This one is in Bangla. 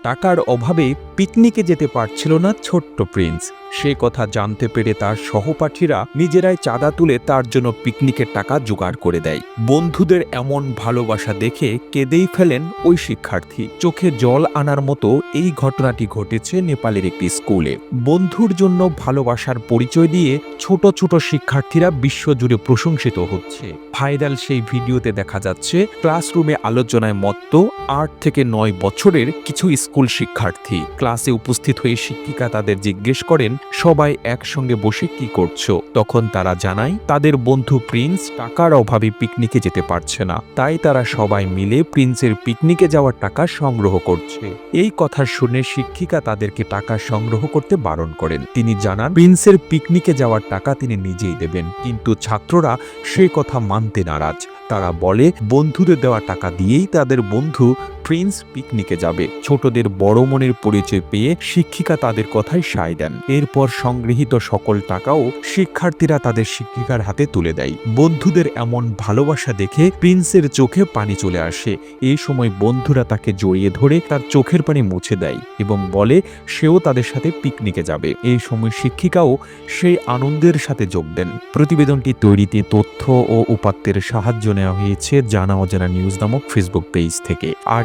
টাকার অভাবে পিকনিকে যেতে পারছিল না ছোট্ট প্রিন্স। সে কথা জানতে পেরে তার সহপাঠীরা নিজেরাই চাঁদা তুলে তার জন্য পিকনিকের টাকা জোগাড় করে দেয়। বন্ধুদের এমন ভালোবাসা দেখে কেঁদেই ফেলেন ওই শিক্ষার্থী। চোখে জল আনার মতো এই ঘটনাটি ঘটেছে নেপালের একটি স্কুলে। বন্ধুর জন্য ভালোবাসার পরিচয় দিয়ে ছোট ছোট শিক্ষার্থীরা বিশ্বজুড়ে প্রশংসিত হচ্ছে। ভাইরাল সেই ভিডিওতে দেখা যাচ্ছে, ক্লাসরুমে আলোচনায় মত্ত আট থেকে নয় বছরের কিছু স্কুল শিক্ষার্থী। ক্লাসে উপস্থিত হয়ে শিক্ষিকা তাদের জিজ্ঞেস করেন, সবাই একসঙ্গে বসে কি করছ? তখন তারা জানায়, তাদের বন্ধু প্রিন্স টাকার অভাবে পিকনিকে যেতে পারছে না। তাই তারা সবাই মিলে প্রিন্সের পিকনিকে যাওয়ার টাকা সংগ্রহ করছে। এই কথা শুনে শিক্ষিকা তাদেরকে টাকা সংগ্রহ করতে বারণ করেন। তিনি জানান, প্রিন্সের পিকনিকে যাওয়ার টাকা তিনি নিজেই দেবেন, কিন্তু ছাত্ররা সে কথা মানতে নারাজ। তারা বলে, বন্ধুদের দেওয়া টাকা দিয়েই তাদের বন্ধু প্রিন্স পিকনিকে যাবে। ছোটদের বড় মনের পরিচয় পেয়ে শিক্ষিকা তাদের কথায় সায় দেন। এরপর সংগৃহীত সকল টাকাও শিক্ষার্থীরা তাদের শিক্ষিকার হাতে তুলে দেয়। বন্ধুদের এমন ভালোবাসা দেখে প্রিন্সের চোখে পানি চলে আসে। এই সময় বন্ধুরা তাকে জড়িয়ে ধরে তার চোখের পানি মুছে দেয় এবং বলে, সেও তাদের সাথে পিকনিকে যাবে। এই সময় শিক্ষিকাও সেই আনন্দের সাথে যোগ দেন। প্রতিবেদনটি তৈরিতে তথ্য ও উপাত্তের সাহায্য নেওয়া হয়েছে জানা অজানা নিউজ নামক ফেসবুক পেজ থেকে। আর